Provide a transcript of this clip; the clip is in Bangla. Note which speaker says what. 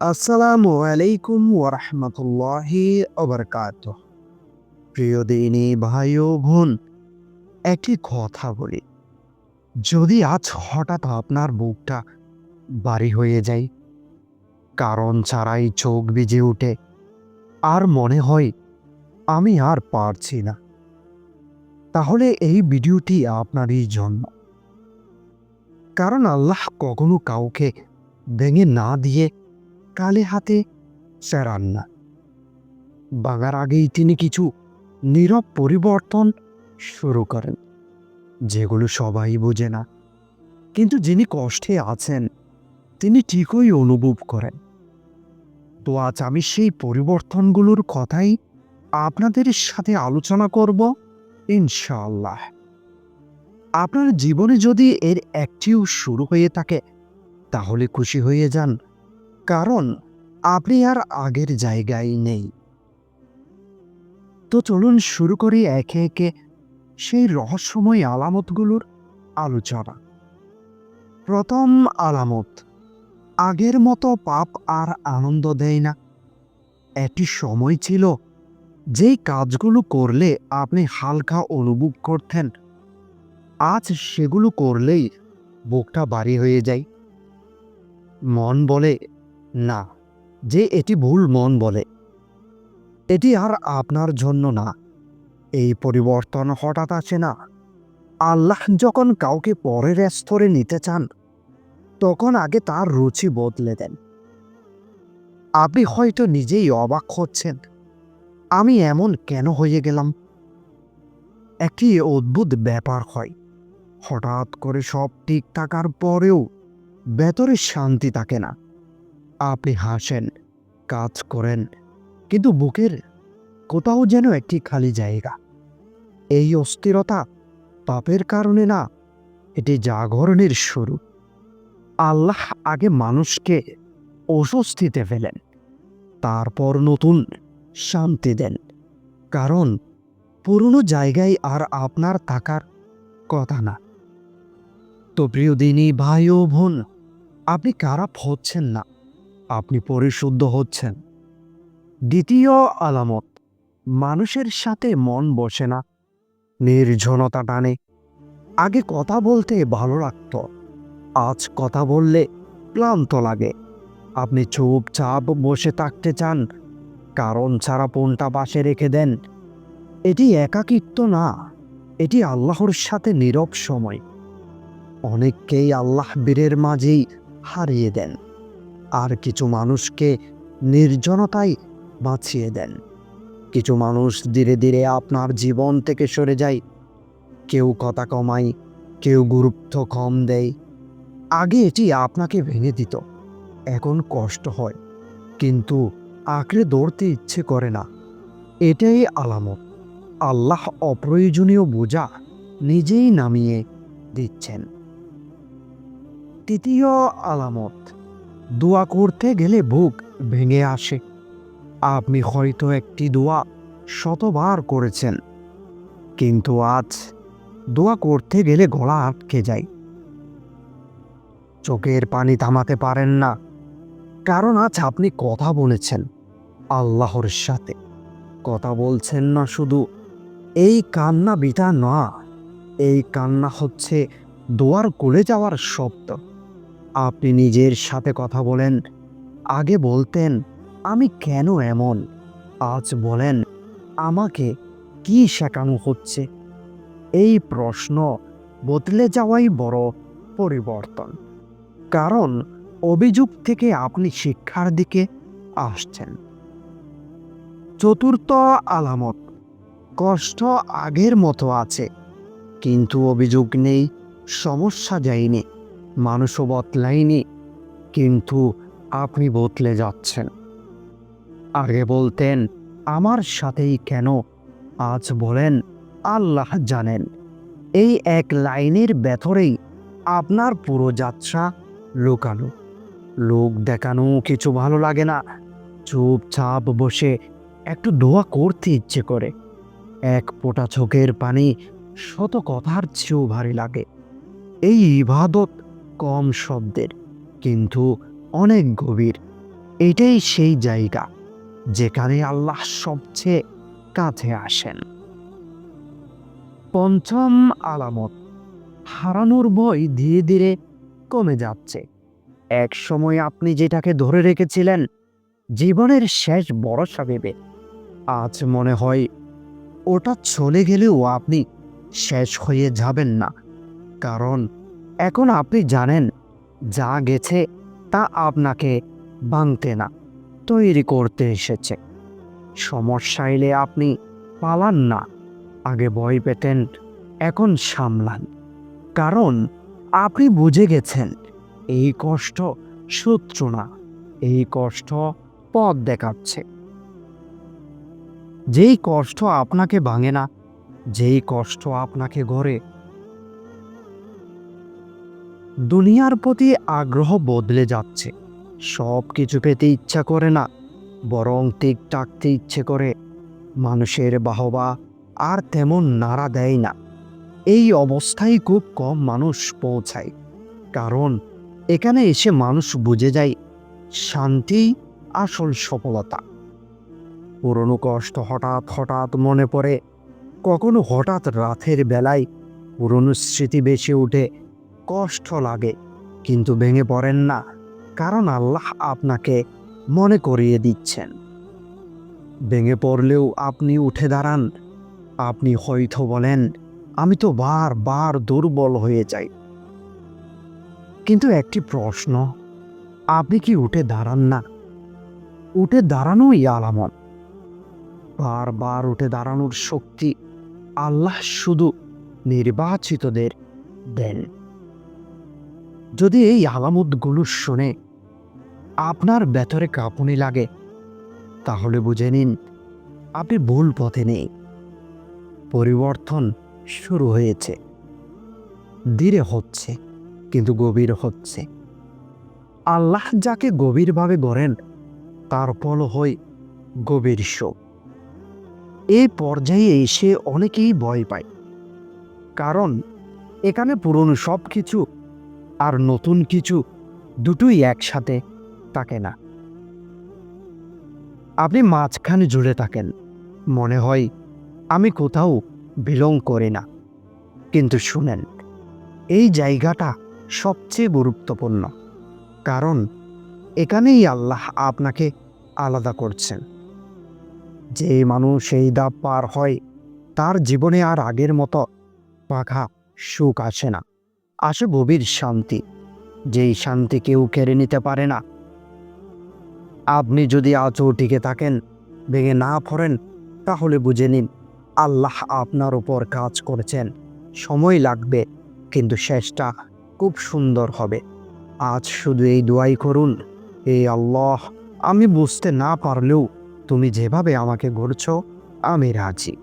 Speaker 1: আসসালামু আলাইকুম ওরহমতুল্লাহি অবরকাত প্রিয় দিনী ভাই ও বোন, একটি কথা বলি। যদি আজ হঠাৎ আপনার বুকটা বাড়ি হয়ে যায়, কারণ ছাড়াই চোখ ভিজে উঠে আর মনে হয় আমি আর পারছি না, তাহলে এই ভিডিওটি আপনারই জন্য। কারণ আল্লাহ কখনো কাউকে ভেঙে না দিয়ে কালে হাতে সেরান না বাঙার আগেই তিনি কিছু নীরব পরিবর্তন শুরু করেন, যেগুলো সবাই বোঝে না। কিন্তু যিনি কষ্টে আছেন, তিনি ঠিকই অনুভব করেন। তো আজ আমি সেই পরিবর্তনগুলোর কথাই আপনাদের সাথে আলোচনা করব, ইনশাআল্লাহ। আপনার জীবনে যদি এর একটিও শুরু হয়ে থাকে, তাহলে খুশি হয়ে যান। কারণ আপনি আর আগের জায়গায় নেই। তো চলুন শুরু করি একে একে সেই রহস্যময় আলামতগুলোর আলোচনা। প্রথম আলামত, আগের মতো পাপ আর আনন্দ দেয় না। একটি সময় ছিল যেই কাজগুলো করলে আপনি হালকা অনুভব করতেন। আজ সেগুলো করলেই বুকটা বাড়ি হয়ে যায়। মন বলে না, যে এটি ভুল মন বলে। এটি আর আপনার জন্য না। এই পরিবর্তন হঠাৎ আসে না। আল্লাহ যখন কাউকে পরের স্তরে নিতে চান, তখন আগে তার রুচি বদলে দেন। আপনি হয়তো নিজেই অবাক হচ্ছেন, আমি এমন কেন হয়ে গেলাম? একটি অদ্ভুত ব্যাপার হয়। হঠাৎ করে সব ঠিক থাকার পরেও ভেতরে শান্তি থাকে না। আপনি হাসেন, কাজ করেন, কিন্তু বুকের কোথাও যেন একটি খালি জায়গা। এই অস্থিরতা পাপের কারণে না, এটি জাগরণের শুরু। আল্লাহ আগে মানুষকে অস্বস্তিতে ফেলেন, তারপর নতুন শান্তি দেন। কারণ পুরনো জায়গায় আর আপনার থাকার কথা না। তো প্রিয় দিনী, ভাই ও বোন, আপনি খারাপ হচ্ছেন না। আপনি পরিশুদ্ধ হচ্ছেন। দ্বিতীয় আলামত, মানুষের সাথে মন বসে না। নির্জনতা টানে। আগে কথা বলতে ভালো লাগতো। আজ কথা বললে ক্লান্ত লাগে। আপনি চুপচাপ বসে থাকতে চান। কারণ ছাড়া ফোনটা পাশে রেখে দেন। এটি একাকিত্ব না। এটি আল্লাহর সাথে নীরব সময়। অনেককেই আল্লাহ বীরের মাঝেই হারিয়ে দেন। আর কিছু মানুষকে নির্জনতায় বাঁচিয়ে দেন। কিছু মানুষ ধীরে ধীরে আপনার জীবন থেকে সরে যায়। কেউ কথা কমায়, কেউ গুরুত্ব কম দেয়। আগে এটি আপনাকে ভেঙে দিত। এখন কষ্ট হয়, কিন্তু আঁকড়ে দৌড়তে ইচ্ছে করে না। এটাই আলামত। আল্লাহ অপ্রয়োজনীয় বোঝা নিজেই নামিয়ে দিচ্ছেন। তৃতীয় আলামত। দোয়া করতে গেলে বুক ভেঙে আসে। আপনি হয়তো একটি দোয়া শতবার করেছেন, কিন্তু আজ দোয়া করতে গেলে গলা আটকে যায়। চোখের পানি থামাতে পারেন না, কারণ আজ আপনি কথা বলেছেন আল্লাহর সাথে। কথা বলছেন না শুধু এই কান্না বিটা না এই কান্না হচ্ছে দোয়ার কোলে যাওয়ার শব্দ। আপনি নিজের সাথে কথা বলেন। আগে বলতেন, আমি কেন এমন? আজ বলেন, আমাকে কি শেখানো হচ্ছে? এই প্রশ্ন বদলে যাওয়াই বড় পরিবর্তন। কারণ অভিযোগ থেকে আপনি শিক্ষার দিকে আসছেন। চতুর্থ আলামত, কষ্ট আগের মতো আছে, কিন্তু অভিযোগ নেই, সমস্যা যায়নি। মানুষও বদলায়নি, কিন্তু আপনি বদলে যাচ্ছেন। আগে বলতেন, আমার সাথেই কেন? আজ বলেন, আল্লাহ জানেন। এই এক লাইনের ভেতরেই আপনার পুরো যাত্রা লুকানো। লোক দেখানো কিছু ভালো লাগে না। চুপচাপ বসে একটু দোয়া করতে ইচ্ছে করে। এক ফোঁটা চোখের পানি শত কথার চেয়েও ভারী লাগে। এই ইবাদত কম শব্দের, কিন্তু অনেক গভীর। এটাই সেই জায়গা যেখানে আল্লাহ সবচেয়ে কাছে আসেন। পঞ্চম আলামত, হারানোর ভয় ধীরে ধীরে কমে যাচ্ছে। এক সময় আপনি যেটাকে ধরে রেখেছিলেন, জীবনের শেষ ভরসা ভেবে, আজ মনে হয় ওটা চলে গেলেও আপনি শেষ হয়ে যাবেন না, কারণ এখন আপনি জানেন যা গেছে তা আপনাকে ভাঙতে না, তৈরি করতে এসেছে। সমস্যা এলে আপনি পালান না, আগে ভয় পেতেন, এখন সামলান। কারণ আপনি বুঝে গেছেন, এই কষ্ট শত্রু না, এই কষ্ট পথ দেখাচ্ছে। যেই কষ্ট আপনাকে ভাঙে না, যেই কষ্ট আপনাকে গড়ে দুনিয়ার প্রতি আগ্রহ বদলে যাচ্ছে। সব কিছু পেতে ইচ্ছা করে না, বরং টিক টাকতে ইচ্ছে করে। মানুষের বাহবা আর তেমন নাড়া দেয় না। এই অবস্থায় খুব কম মানুষ পৌঁছায়, কারণ এখানে এসে মানুষ বুঝে যায় শান্তি আসল সফলতা। পুরনো কষ্ট হঠাৎ হঠাৎ মনে পড়ে, কখনো হঠাৎ রাতের বেলায় পুরনো স্মৃতি বেশি উঠে কষ্ট লাগে, কিন্তু ভেঙে পড়েন না, কারণ আল্লাহ আপনাকে মনে করিয়ে দিচ্ছেন। ভেঙে পড়লেও আপনি উঠে দাঁড়ান, আপনি হয়তো বলেন, আমি তো বার বার দুর্বল হয়ে যাই। কিন্তু একটি প্রশ্ন, আপনি কি উঠে দাঁড়ান না? উঠে দাঁড়ানোই আলামত। বারবার উঠে দাঁড়ানোর শক্তি আল্লাহ শুধু নির্বাচিতদের দেন। যদি এই আলামতগুলো শুনে আপনার ভেতরে কাঁপুনি লাগে, তাহলে বুঝে নিন আপনি ভুল পথে নেই। পরিবর্তন শুরু হয়েছে। ধীরে হচ্ছে, কিন্তু গভীর হচ্ছে। আল্লাহ যাকে গভীরভাবে গড়েন, তার ফল হয় গভীর শোক। এই পর্যায়ে এসে অনেকেই ভয় পায়, কারণ এখানে পুরনো সব কিছু আর নতুন কিছু দুটোই একসাথে থাকে না। আপনি মাঝখানে জুড়ে থাকেন। মনে হয় আমি কোথাও বিলং করি না। কিন্তু শুনেন, এই জায়গাটা সবচেয়ে গুরুত্বপূর্ণ। কারণ এখানেই আল্লাহ আপনাকে আলাদা করছেন। যে মানুষ এই দাপ পার হয়, তার জীবনে আর আগের মতো পাখা সুখ আসে না। আসে গভীর শান্তি, যেই শান্তি কেউ কেড়ে নিতে পারে না। আপনি যদি আজও টিকে থাকেন, ভেঙে না পড়েন, তাহলে বুঝে নিন, আল্লাহ আপনার উপর কাজ করেছেন। সময় লাগবে, কিন্তু শেষটা খুব সুন্দর হবে। আজ শুধু এই দোয়াই করুন এই আল্লাহ, আমি বুঝতে না পারলেও তুমি যেভাবে আমাকে গড়ছ, আমি রাজি।